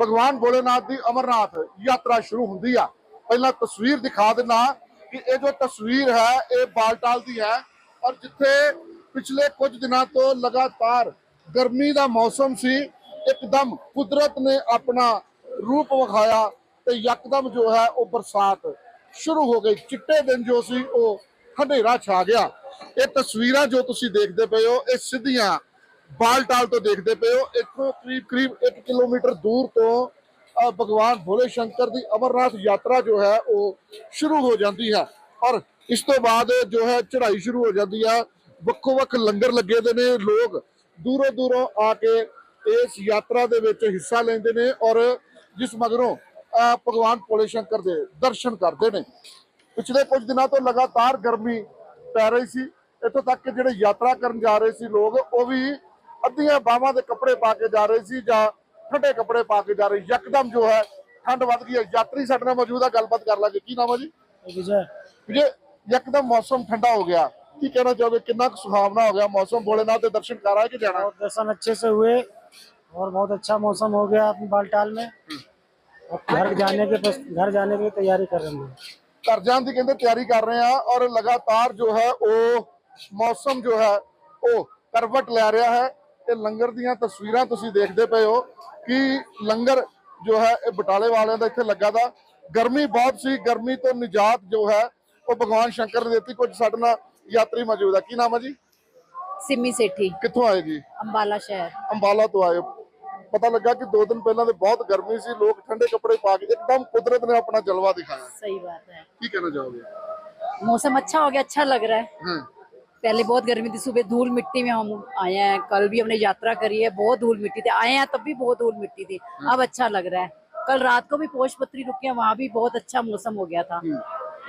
ਭਗਵਾਨ ਭੋਲੇਨਾਥ ਦੀ ਅਮਰਨਾਥ ਯਾਤਰਾ ਸ਼ੁਰੂ ਹੁੰਦੀ ਆ। ਪਹਿਲਾਂ ਤਸਵੀਰ ਦਿਖਾ ਦਿੰਦਾ ਕਿ ਇਹ ਜੋ ਤਸਵੀਰ ਹੈ, ਇਹ ਬਾਲਟਾਲ ਦੀ ਹੈ ਔਰ ਜਿੱਥੇ ਪਿਛਲੇ ਕੁਝ ਦਿਨਾਂ ਤੋਂ ਲਗਾਤਾਰ ਗਰਮੀ ਦਾ ਮੌਸਮ ਸੀ, ਇੱਕਦਮ ਕੁਦਰਤ ਨੇ ਆਪਣਾ ਰੂਪ ਵਿਖਾਇਆ ਤੇ ਯਕਦਮ ਜੋ ਹੈ ਉਹ ਬਰਸਾਤ ਸ਼ੁਰੂ ਹੋ ਗਈ। ਚਿੱਟੇ ਦਿਨ ਜੋ ਸੀ, ਉਹ ਹਨੇਰਾ ਛਾ ਗਿਆ। ਇਹ ਤਸਵੀਰਾਂ ਜੋ ਤੁਸੀਂ ਦੇਖਦੇ ਪਏ ਹੋ, ਇਹ ਸਿੱਧੀਆਂ ਬਾਲਟਾਲ ਤੋਂ ਦੇਖਦੇ ਪਏ ਹੋ। ਇੱਥੋਂ ਕਰੀਬ ਕਰੀਬ 1 ਕਿਲੋਮੀਟਰ ਦੂਰ ਤੋਂ ਭਗਵਾਨ ਭੋਲੇ ਸ਼ੰਕਰ ਦੀ ਅਮਰਨਾਥ ਯਾਤਰਾ ਜੋ ਹੈ ਉਹ ਸ਼ੁਰੂ ਹੋ ਜਾਂਦੀ ਹੈ। ਔਰ ਇਸ ਤੋਂ ਬਾਅਦ ਜੋ ਹੈ ਚੜ੍ਹਾਈ ਸ਼ੁਰੂ ਹੋ ਜਾਂਦੀ ਹੈ। ਵੱਖੋ ਵੱਖ ਲੰਗਰ ਲੱਗੇ ਦੇ ਨੇ। ਲੋਕ ਦੂਰੋਂ ਦੂਰੋਂ ਆ ਕੇ ਇਸ ਯਾਤਰਾ ਦੇ ਵਿੱਚ ਹਿੱਸਾ ਲੈਂਦੇ ਨੇ ਔਰ ਜਿਸ ਮਗਰੋਂ ਅ, ਭਗਵਾਨ ਭੋਲੇ ਸ਼ੰਕਰ ਦੇ ਦਰਸ਼ਨ ਕਰਦੇ ਨੇ। ਪਿਛਲੇ ਕੁਝ ਦਿਨਾਂ ਤੋਂ ਲਗਾਤਾਰ ਗਰਮੀ ਪੈ ਰਹੀ ਸੀ। ਇੱਥੋਂ ਤੱਕ ਕਿ ਜਿਹੜੇ ਯਾਤਰਾ ਕਰਨ ਜਾ ਰਹੇ ਸੀ ਲੋਕ ਉਹ ਵੀ ਅੱਧੀਆਂ ਬਾਹਾਂ ਦੇ ਕੱਪੜੇ ਪਾ ਕੇ ਜਾ ਰਹੇ ਸੀ ਜਾਂ ਠੰਡੇ ਕੱਪੜੇ ਪਾ ਕੇ ਜਾ ਰਹੇ ਯਕਦਮ ਜੋ ਹੈ ਠੰਡ ਵੱਧ ਗਈ ਹੈ ਯਾਤਰੀ ਸਾਡੇ ਨਾਲ ਮੌਜੂਦ ਹੈ ਗੱਲਬਾਤ ਕਰ ਲਾਂਗੇ ਕੀ ਨਾਮ ਹੈ ਜੀ विजय ਜੇ ਯਕਦਮ ਮੌਸਮ ਠੰਡਾ ਹੋ ਗਿਆ ਕੀ ਕਹਿਣਾ ਚਾਹੋਗੇ ਕਿੰਨਾ ਕੁ ਸੁਹਾਵਣਾ ਹੋ ਗਿਆ ਮੌਸਮ ਭੋਲੇਨਾਥ ਦੇ ਦਰਸ਼ਨ ਕਰ ਆਏ ਕਿ ਜਾਣਾ और दर्शन अच्छे से हुए और बहुत अच्छा मौसम हो गया अपने बालटाल में अब घर जाने के बस घर जाने की तैयारी कर रहे हैं ਘਰ ਜਾਣ ਦੀ ਕਹਿੰਦੇ ਤਿਆਰੀ ਕਰ ਰਹੇ ਆ ਔਰ ਲਗਾਤਾਰ ਜੋ ਹੈ ਉਹ ਮੌਸਮ ਜੋ ਹੈ ਉਹ ਕਰਵਟ ਲੈ ਰਿਹਾ ਹੈ ਤੇ ਲੰਗਰ ਦੀਆਂ ਤਸਵੀਰਾਂ ਤੁਸੀਂ ਦੇਖਦੇ ਪਏ ਹੋ ਕਿ ਲੰਗਰ ਜੋ ਹੈ ਇਹ ਬਟਾਲੇ ਵਾਲਿਆਂ ਦਾ ਇੱਥੇ ਲੱਗਾ ਦਾ ਗਰਮੀ ਬਹੁਤ ਸੀ ਗਰਮੀ ਤੋਂ ਨਿਜਾਤ ਜੋ ਹੈ ਉਹ ਭਗਵਾਨ ਸ਼ੰਕਰ ਨੇ ਦਿੱਤੀ ਕੁਝ ਸਾਡੇ ਨਾਲ ਯਾਤਰੀ ਮੌਜੂਦ ਹੈ ਕੀ ਨਾਮ ਹੈ ਜੀ ਸਿਮੀ ਸੇਠੀ ਕਿੱਥੋਂ ਆਏ ਜੀ ਅੰਬਾਲਾ ਸ਼ਹਿਰ ਅੰਬਾਲਾ ਤੋਂ ਆਏ ਹੋ। ਪਤਾ ਲੱਗਾ ਕਿ ਦੋ ਦਿਨ ਪਹਿਲਾਂ ਤੇ ਬਹੁਤ ਗਰਮੀ ਸੀ ਲੋਕ ਠੰਡੇ ਕੱਪੜੇ ਪਾ ਕੇ ਇੱਕਦਮ ਕੁਦਰਤ ਨੇ ਆਪਣਾ ਜਲਵਾ ਦਿਖਾਇਆ सही बात है ਕੀ ਕਹਿਣਾ ਚਾਹੋਗੇ मौसम अच्छा हो गया अच्छा लग रहा है ਹਾਂ पहले बहुत गर्मी थी सुबह धूल मिट्टी में हम आए हैं कल भी हमने यात्रा करी है बहुत धूल मिट्टी थी आए हैं तब भी बहुत धूल मिट्टी थी अब अच्छा लग रहा है कल रात को भी पोष पत्री रुके हैं वहाँ भी बहुत अच्छा मौसम हो गया था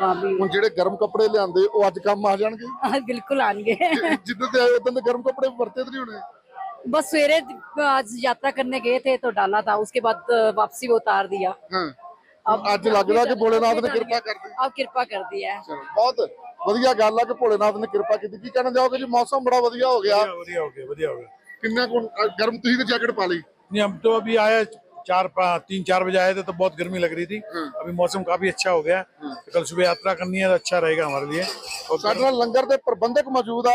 वहाँ भी ਹੁਣ ਜਿਹੜੇ ਗਰਮ ਕੱਪੜੇ ਲਿਆਂਦੇ ਉਹ ਅੱਜ ਕੰਮ ਆ ਜਾਣਗੇ बिल्कुल आएंगे ਜਿੱਦਾਂ ਤੇ ਆਏ ਉਦੋਂ ਦੇ ਗਰਮ ਕੱਪੜੇ ਵਰਤੇ ਤੇ ਨਹੀਂ ਹੋਣੇ बस सवेरे आज यात्रा करने गए थे तो डाला था उसके बाद वापसी में उतार दिया ਹਾਂ अब ਅੱਜ ਲੱਗਦਾ ਕਿ ਭੋਲੇਨਾਥ ਨੇ ਕਿਰਪਾ ਕਰਦੀ अब कृपा कर दी है ਚਲੋ ਬਹੁਤ ਵਧੀਆ ਗੱਲ ਆ ਕਿ ਭੋਲੇਨਾਥ ਨੇ ਕਿਰਪਾ ਕੀਤੀ ਕੀ ਕਹਿਣਾ ਚਾਹੋਗੇ ਜੀ ਮੌਸਮ ਬੜਾ ਵਧੀਆ ਹੋ ਗਿਆ बढ़िया हो गया बढ़िया हो गया ਕਿੰਨਾ ਕੁ ਅ, ਗਰਮ ਤੁਸੀਂ ਤੇ ਜੈਕਟ ਪਾ ਲਈ नहीं हम तो अभी आए चार पा- तीन चार बजे आए थे तो बहुत गर्मी लग रही थी अभी मौसम काफी अच्छा हो गया तो कल सुबह यात्रा करनी है तो अच्छा रहेगा हमारे लिए और ਸਾਡੇ ਨਾਲ ਲੰਗਰ ਦੇ ਪ੍ਰਬੰਧਕ ਮੌਜੂਦ ਆ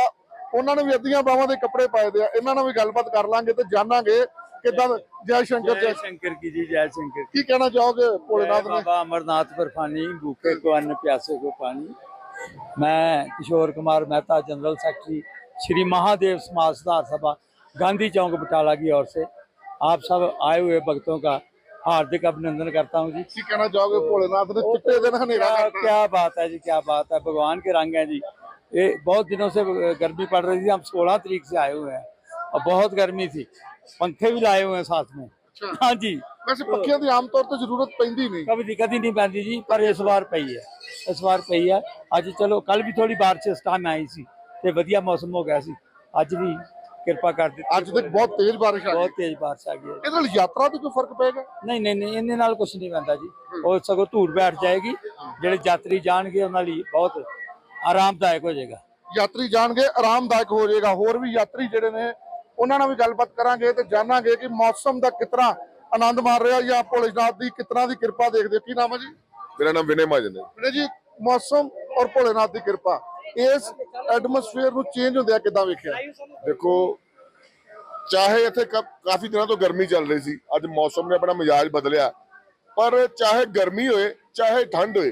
ਉਹਨਾਂ ਨੇ ਵੀ ਅੱਧੀਆਂ ਬਾਹਾਂ ਦੇ ਕੱਪੜੇ ਪਾਏ ਦੇ ਆ ਇਹਨਾਂ ਨਾਲ ਵੀ ਗੱਲਬਾਤ ਕਰ ਲਾਂਗੇ ਤੇ ਜਾਣਾਂਗੇ ਕਿਦਾਂ ਜੈ ਸ਼ੰਕਰ ਜੈ जय शंकर की जी जय शंकर की ਕੀ ਕਹਿਣਾ ਚਾਹੋਗੇ जय ਭੋਲੇਨਾਥ ਨੇ बाबा अमरनाथ पर पानी भूखे को अन्न प्यासे को पानी मैं किशोर कुमार मेहता जनरल सेक्रेटरी श्री महादेव समाज सुधार सभा गांधी चौक बटाला की ओर से आप सब आए हुए भक्तों का हार्दिक अभिनंदन करता हूँ जी ਕੀ ਕਹਿਣਾ ਚਾਹੋਗੇ ਭੋਲੇਨਾਥ ਨੇ ਚਿੱਟੇ ਦਿਨ ਹਨੇਰਾ क्या, ਕਰਤਾ क्या बात है जी क्या बात है भगवान के रंग है जी ये बहुत दिनों से गर्मी पड़ रही थी हम सोलह तारीख से आए हुए हैं और बहुत गर्मी थी पंखे भी लाए हुए हैं साथ में ਹਾਂਜੀ। ਵੈਸੇ ਪੱਖੀਆਂ ਦੀ ਆਮ ਤੌਰ ਤੇ ਜ਼ਰੂਰਤ ਪੈਂਦੀ ਨਹੀਂ। ਕਦੀ ਕਦੀ ਨਹੀਂ ਪੈਂਦੀ ਜੀ ਪਰ ਇਸ ਵਾਰ ਪਈ ਹੈ। ਇਸ ਵਾਰ ਪਈ ਹੈ। ਅੱਜ ਚਲੋ ਕੱਲ ਵੀ ਥੋੜੀ بارش ਇਸ ਟਾਈਮ ਆਈ ਸੀ ਤੇ ਵਧੀਆ ਮੌਸਮ ਹੋ ਗਿਆ ਸੀ। ਅੱਜ ਵੀ ਕਿਰਪਾ ਕਰ ਦਿੱਤੀ ਅੱਜ ਤੱਕ ਬਹੁਤ ਤੇਜ਼ ਬਾਰਿਸ਼ ਆ ਗਈ। ਬਹੁਤ ਤੇਜ਼ ਬਾਰਿਸ਼ ਆ ਗਈ ਇਹਦੇ ਨਾਲ ਯਾਤਰਾ ਤੇ ਕੋਈ ਫ਼ਰਕ ਪਏਗਾ ਨਹੀਂ ਨਹੀਂ ਨਹੀਂ ਇਹਦੇ ਨਾਲ ਕੁਝ ਨਹੀਂ ਪੈਂਦਾ ਜੀ। ਉਹ ਸਗੋਂ ਧੂੜ ਬੈਠ ਜਾਏਗੀ। ਜਿਹੜੇ ਯਾਤਰੀ ਜਾਣਗੇ ਉਹਨਾਂ ਲਈ ਬਹੁਤ ਆਰਾਮਦਾਇਕ ਹੋ ਜਾਏਗਾ। ਯਾਤਰੀ ਜਾਣਗੇ ਆਰਾਮਦਾਇਕ ਹੋ ਜਾਏਗਾ। ਹੋਰ ਵੀ ਯਾਤਰੀ ਜਿਹੜੇ ਨੇ ਉਹਨਾਂ ਨਾਲ ਵੀ ਗੱਲਬਾਤ ਕਰਾਂਗੇ ਤੇ ਜਾਣਾਂਗੇ ਕਿ ਮੌਸਮ ਦਾ ਕਿਤਨਾ ਆਨੰਦ ਮਾਰ ਰਿਹਾ ਜਾਂ ਭੋਲੇਨਾਥ ਦੀ ਕਿਤਨਾ ਦੀ ਕਿਰਪਾ ਦੇਖਦੇ। ਕੀ ਨਾਮ ਹੈ ਜੀ? ਮੇਰਾ ਨਾਮ ਵਿਨੇ ਮਹਾਜਨ ਹੈ। ਵੀਰੇ ਜੀ ਮੌਸਮ ਔਰ ਭੋਲੇਨਾਥ ਦੀ ਕਿਰਪਾ ਇਸ ਐਟਮੋਸਫੇਅਰ ਨੂੰ ਚੇਂਜ ਹੁੰਦਿਆ ਕਿਦਾਂ ਵੇਖਿਆ? ਦੇਖੋ ਚਾਹੇ ਇੱਥੇ ਕਾਫੀ ਦਿਨਾਂ ਤੋਂ ਗਰਮੀ ਚੱਲ ਰਹੀ ਸੀ ਅੱਜ ਮੌਸਮ ਨੇ ਆਪਣਾ ਮਿਜਾਜ ਬਦਲਿਆ ਪਰ ਚਾਹੇ ਗਰਮੀ ਹੋਏ ਚਾਹੇ ਠੰਡ ਹੋਏ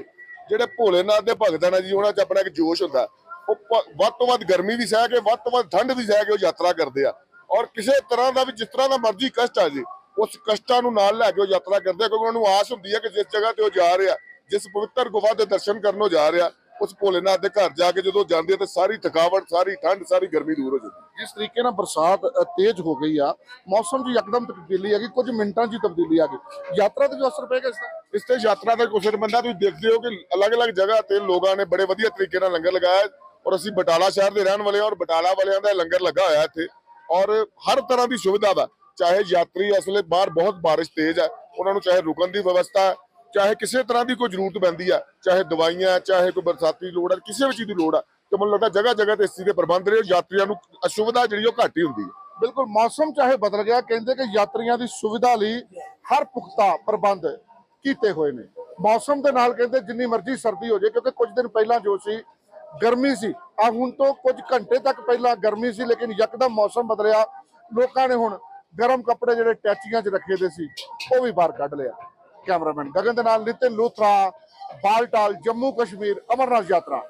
ਜਿਹੜੇ ਭੋਲੇਨਾਥ ਦੇ ਭਗਤ ਹਨ ਜੀ ਉਹਨਾਂ 'ਚ ਆਪਣਾ ਇੱਕ ਜੋਸ਼ ਹੁੰਦਾ। ਉਹ ਵੱਧ ਤੋਂ ਵੱਧ ਗਰਮੀ ਵੀ ਸਹਿ ਕੇ ਵੱਧ ਤੋਂ ਵੱਧ ਠੰਡ ਵੀ ਸਹਿ ਕੇ ਉਹ ਯਾਤਰਾ ਕਰਦੇ ਆ। ਔਰ ਕਿਸੇ ਤਰ੍ਹਾਂ ਦਾ ਵੀ ਜਿਸ ਤਰ੍ਹਾਂ ਦਾ ਮਰਜ਼ੀ ਕਸ਼ਟ ਆ ਜੇ ਉਸ ਕਸ਼ਟਾਂ ਨੂੰ ਨਾਲ ਲੈ ਕੇ ਉਹ ਯਾਤਰਾ ਕਰਦੇ ਆ ਕਿਉਂਕਿ ਉਹਨਾਂ ਨੂੰ ਆਸ ਹੁੰਦੀ ਹੈ ਕਿ ਜਿਸ ਜਗ੍ਹਾ ਤੇ ਉਹ ਜਾ ਰਿਹਾ ਜਿਸ ਪਵਿੱਤਰ ਗੁਫਾ ਦੇ ਦਰਸ਼ਨ ਕਰਨ ਉਹ ਜਾ ਰਿਹਾ ਉਸ ਭੋਲੇਨਾਥ ਦੇ ਘਰ ਜਾ ਕੇ ਜਦੋਂ ਜਾਂਦੇ ਤੇ ਸਾਰੀ ਥਕਾਵਟ ਸਾਰੀ ਠੰਡ ਸਾਰੀ ਗਰਮੀ ਦੂਰ ਹੋ ਜਾਂਦੀ। ਜਿਸ ਤਰੀਕੇ ਨਾਲ ਬਰਸਾਤ ਤੇਜ਼ ਹੋ ਗਈ ਆ ਮੌਸਮ 'ਚ ਯਕਦਮ ਤਬਦੀਲੀ ਆ ਗਈ ਕੁਝ ਮਿੰਟਾਂ 'ਚ ਤਬਦੀਲੀ ਆ ਗਈ। ਯਾਤਰਾ ਤੇ ਜੋ ਅਸਰ ਪਏਗਾ ਇਸ ਦਾ ਇਸ ਤੇ ਯਾਤਰਾ ਦਾ ਕੁਛ ਬੰਦਾ ਤੁਸੀਂ ਦੇਖਦੇ ਹੋ ਕਿ ਅਲੱਗ-ਅਲੱਗ ਜਗ੍ਹਾ ਤੇ ਲੋਕਾਂ ਨੇ ਬੜੇ ਵਧੀਆ ਤਰੀਕੇ ਨਾਲ ਲੰਗਰ ਲਗਾਇਆ ਔਰ ਅਸੀਂ ਬਟਾਲਾ ਸ਼ਹਿਰ ਦੇ ਰਹਿਣ ਵਾਲੇ ਔਰ ਬਟਾਲਾ ਵਾਲਿਆਂ ਦਾ ਲੰਗਰ ਲੱਗਾ ਹੋਇਆ ਇੱਥੇ। ਔਰ ਹਰ ਤਰ੍ਹਾਂ ਦੀ ਸੁਵਿਧਾ ਵਾ। ਚਾਹੇ ਯਾਤਰੀ ਇਸ ਬਾਹਰ ਬਹੁਤ ਬਾਰਿਸ਼ ਤੇਜ਼ ਹੈ ਉਹਨਾਂ ਨੂੰ ਚਾਹੇ ਰੁਕਣ ਦੀ ਵਿਵਸਥਾ ਚਾਹੇ ਕਿਸੇ ਤਰ੍ਹਾਂ ਦੀ ਕੋਈ ਜ਼ਰੂਰਤ ਪੈਂਦੀ ਆ, ਚਾਹੇ ਦਵਾਈਆਂ, ਚਾਹੇ ਕੋਈ ਬਰਸਾਤੀ ਲੋੜ ਹੈ ਕਿਸੇ ਵੀ ਚੀਜ਼ ਦੀ ਲੋੜ ਆ, ਤੇ ਮੈਨੂੰ ਲੱਗਦਾ ਜਗ੍ਹਾ ਜਗ੍ਹਾ ਤੇ ਇਸ ਚੀਜ਼ ਦੇ ਪ੍ਰਬੰਧ ਰਹੇ ਯਾਤਰੀਆਂ ਨੂੰ ਅਸੁਵਿਧਾ ਜਿਹੜੀ ਉਹ ਘੱਟ ਹੀ ਹੁੰਦੀ ਹੈ ਬਿਲਕੁਲ, ਮੌਸਮ ਚਾਹੇ ਬਦਲ ਗਿਆ, ਕਹਿੰਦੇ ਕਿ ਯਾਤਰੀਆਂ ਦੀ ਸੁਵਿਧਾ ਲਈ ਹਰ ਪੁਖਤਾ ਪ੍ਰਬੰਧ ਕੀਤੇ ਹੋਏ ਨੇ। ਮੌਸਮ ਦੇ ਨਾਲ ਕਹਿੰਦੇ ਜਿੰਨੀ ਮਰਜ਼ੀ ਸਰਦੀ ਹੋ ਜਾਏ, ਕਿਉਂਕਿ ਕੁਝ ਦਿਨ ਪਹਿਲਾਂ ਜੋ ਸੀ ਗਰਮੀ ਸੀ। ਆ ਹੁਣ ਤੋਂ ਕੁਝ ਘੰਟੇ ਤੱਕ ਪਹਿਲਾਂ ਗਰਮੀ ਸੀ, ਲੇਕਿਨ ਯਕਦਮ ਮੌਸਮ ਬਦਲਿਆ। ਲੋਕਾਂ ਨੇ ਹੁਣ ਗਰਮ ਕੱਪੜੇ ਜਿਹੜੇ ਟੈਚੀਆਂ 'ਚ ਰੱਖੇ ਦੇ ਸੀ, ਉਹ ਵੀ ਬਾਹਰ ਕੱਢ ਲਿਆ। ਕੈਮਰਾਮੈਨ ਗਗਨ ਦੇ ਨਾਲ ਨਿਤਿਨ ਲੂਥਰਾ, ਬਾਲਟਾਲ, ਜੰਮੂ ਕਸ਼ਮੀਰ, ਅਮਰਨਾਥ ਯਾਤਰਾ।